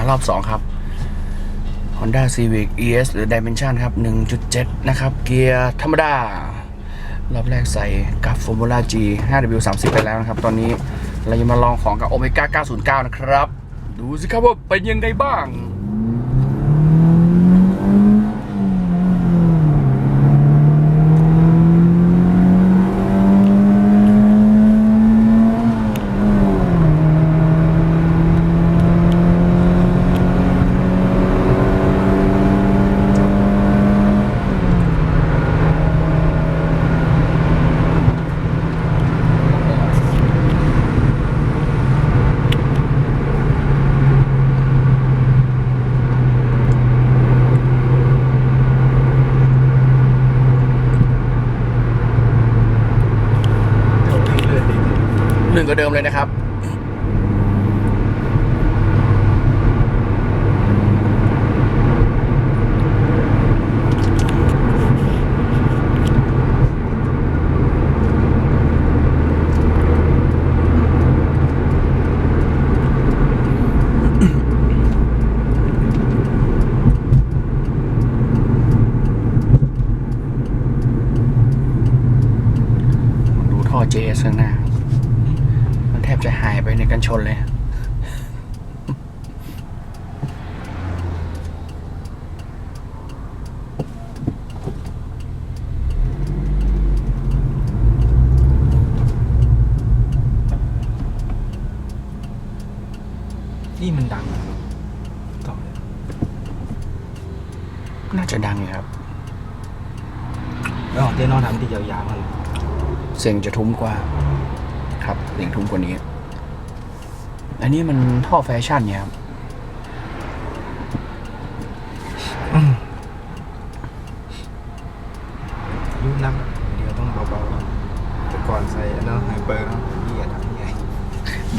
ารอบ2ครับ Honda Civic ES หรือ Dimension ครับ 1.7 นะครับ เกียร์ธรรมดา รอบแรกใส่กับ Formula G 5W30 ไปแล้วนะครับ ตอนนี้เราจะมาลองของกับ Omega 909 นะครับ ดูสิครับว่าเป็นยังไงบ้าง ห นึ่งก็เดิมเลยนะครับดูท่อ JS ข้างหน้า บจะหายไปในกันชนเลย นี่มันดังนะต่อเลยน่าจะดังอยู่ครับแล้วของเต้นอนทำที่ยาวๆมันเสียงจะทุ้มกว่า ครับเสียงทุ้มกว่านี้ อันนี้มันท่อแฟชั่นเนี่ยครับยุบนักเดี๋ยวต้องเบาๆแต่ก่อนใส่อันนั้นไฮเปอร์เนาะนี่อย่าทำนี่ไง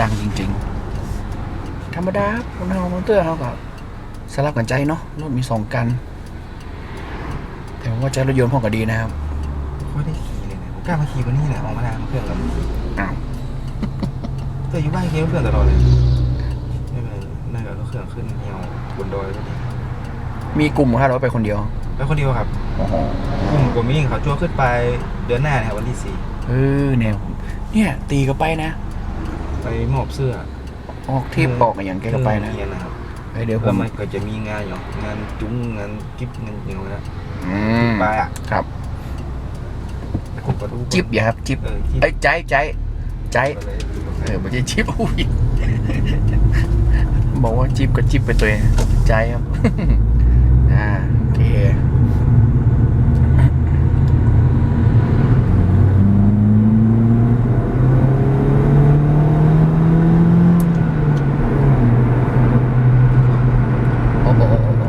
ดังจริง ๆ ธรรมดาครับคนเรามอเตอร์เขากับสลับกันใจเนาะรถมีสองกัน แต่ว่าใจรถยนต์พ่อก็ดีนะครับค่อยได้ขี่เลยนะผมกล้ามาขี่วันนี้แหละออกมาได้มาเครื่องกับอ้าว แต่อยู่บ้านเคี้ยวเครื่องตลอดเลยไม่เป็นไรนั่นก็เครื่องขึ้นเหี่ยวบนดอยก็ดีมีกลุ่มครับหรือว่าไปคนเดียวแล้วคนเดียวครับโอ้โหกลุ่มกลุ่มนี้เขาจ้วขึ้นไปเดือนหน้าเนี่ยวันที่สี่เออเนี่ยเนี่ย ตีก็ไปนะ ไปมอบเสื้อออกที่บอกอย่างแกก็ไปนะเรียนนะครับเฮ้ยเดี๋ยวผแล้วมมันก็จะมีงานอยู่งานจุ้งงานจิ๊บงานอย่างเงี้ยอืมไปอะครับ ผมก็ดูจิ๊บอย่าครับจิ๊บเออจิ๊บ ไอ้ยใจใจ ใจเออไม่ใช่จิ๊บอุ้ยบอกว่าจิ๊บก็จิ๊บไปตัวเองใจครับ อ่าโอเค โอ้โหโอ้โหโอ้โห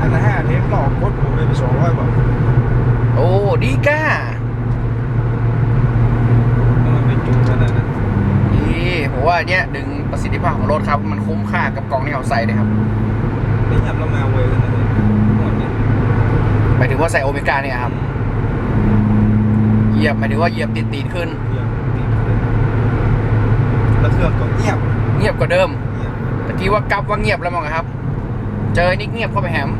อันนั้นห้าเทปหลอกกดผมไปไปสองร้อยกว่า โอ้ดีก้า มันเป็นจุ้งขนาดนั้น นี่ผมว่า เนี่ยดึงประสิทธิภาพของรถครับ มันคุ้มค่ากับกล่องที่เขาใส่เลยครับนี่ยับแล้วมาเวขนาดนี้หมดเนี่ยหมายถึงว่าใส่โอเมก้าเนี่ยครับเหยียบหมายถึงว่าเหยียบติดตีนขึ้นเงียบติดเลยแล้วเครื่องก็เงียบ เงียบกว่าเดิมเงียบตะกี้ว่ากับว่าเงียบแล้วมั้งครับ เจอนิกเงียบเข้าไปแหม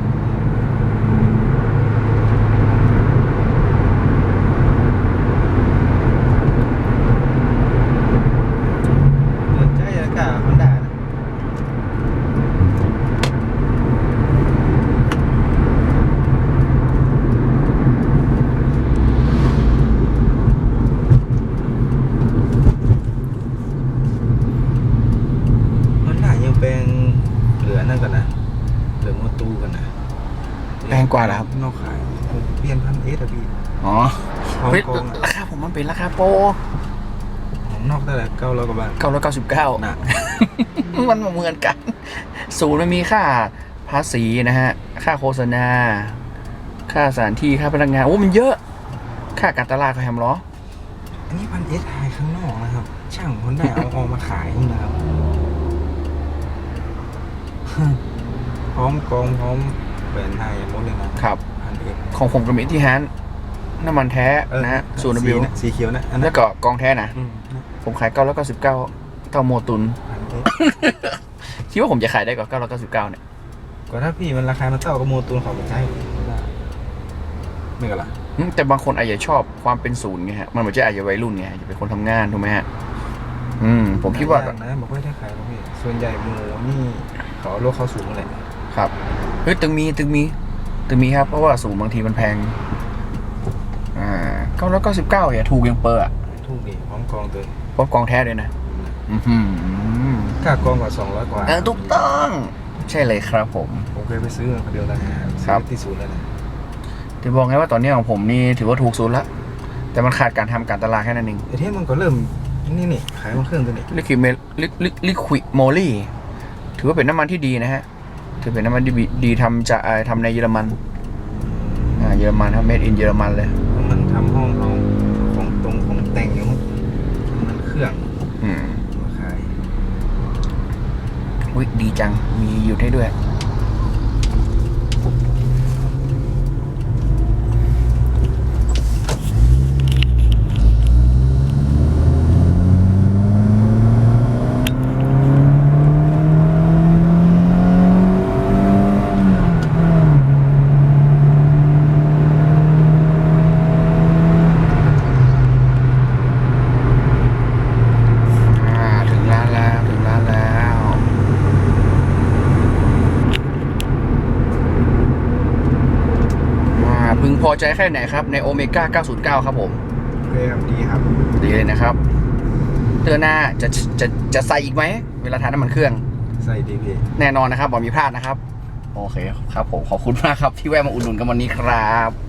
เดินใจอากาศมันด่านะมันหนายังเป็นเหลือนั่นกันนะเหลือมอตูกันนะ แพง กว่าเหรอครับ นอกขายผมเปลี่ยนพันเอสอะพี่อ๋อฮ่องเฮ้ยกงราคาผมมันเป็นราคาโปรของนอกได้แหละเก้าร้อยกว่าบาทเก้าร้อยเก้าสิบเก้าหนักมันเหมือนกัน ศูนย์มันมีค่าภาษีนะฮะ ค่าโฆษณา ค่าสถานที่ ค่าพนักงาน โอ้ มันเยอะ ค่าการตลาดเขาแฮมเหรออันนี้พันเอสไฮข้างนอกนะครับ ช่างคนได้เอาออกมาขายนี่นะครับ พร้อมกองพร้อมแหวนไฮหมดเลยนะ ครับพันเอสของผมกับมิที่ฮันน้ำมันแท้นะฮะศูนย์วิวนะสีเขียวนะอันนั้แล้นวก็กองแท้นะ อืมนะผมขายเก้าร้อยเก้าสิบเก้าเท่าโมตุนพันเอสคิดว่าผมจะขายได้กว่าเก้าร้อยเก้าสิบเก้าเนี่ย ก็ถ้าพี่มันราคามันเท่ากับโมตูนเขาไปใช้ไม่ได้ไม่กันล่ะอืมแต่บางคนอาจจะชอบความเป็นศูนย์ไงฮะ มันเหมือนจะอาจจะวัยรุ่นไงจะเป็นคนทำงานถูกไหมฮะ อืม ผมคิดว่า หลยอย่งนะบอกว่าได้ขายแล้วพี่ส่วนใหญ่หมูนี่เขาเอาโลกเขาสูงเลยครับ เฮ้ยตึงมีตึงมี ตึงมีครับเพราะว่าศูนย์บางทีมันแพง อ่าเก้าร้อยเก้าสิบเก้าอย่าถูกยังเปอร์อะทุกดีพร้อมกองตัวเพราะกองแท้เลยนะ อือหือค่ากองกว่าสองร้อยกว่าเออถูกต้อง ใช่เลยครับผม ผมเคยไปซื้อมาคนเดียวนะครัซื้บอที่ศูนย์แล้วนะจะบอกไงว่าตอนนี้ของผมนี่ถือว่าถูกสุดละ แต่มันขาดการทำการตลาดแค่นั้นเองไอเทมมันก็เริ่มนี่นี่ขายมันเครื่องตัวนี้ลิควิดเมลิลิลิควิดโมลี่ถือว่าเป็นน้ำมันที่ดีนะฮะ ถือเป็นน้ำมันที่ดีดีทำจะเอ่อทำในเยอรมันอ่าเยอรมันครับเมดอินเยอรมันเลยมันทำห้องเราของตรงของแต่งอย่างมันมันเครื่องอืมมาขายอุ้ยดีจังมีหยุดให้ด้วย อ่า ถึงร้านแล้ว ถึงร้านแล้ว อ่าพึงพอใจแค่ไหนครับในโอเมก้า909 ครับผมโอเคครับดีครับ ดีเลยนะครับ เตือนหน้าจะจะจะใส่อีกไหม เวลาทานน้ำมันเครื่อง ใส่ดีพี่ แน่นอนนะครับบอกมีพลาดนะครับ โอเคครับผมขอบคุณมากครับที่แวะมาอุดหนุนกันวันนี้ครับ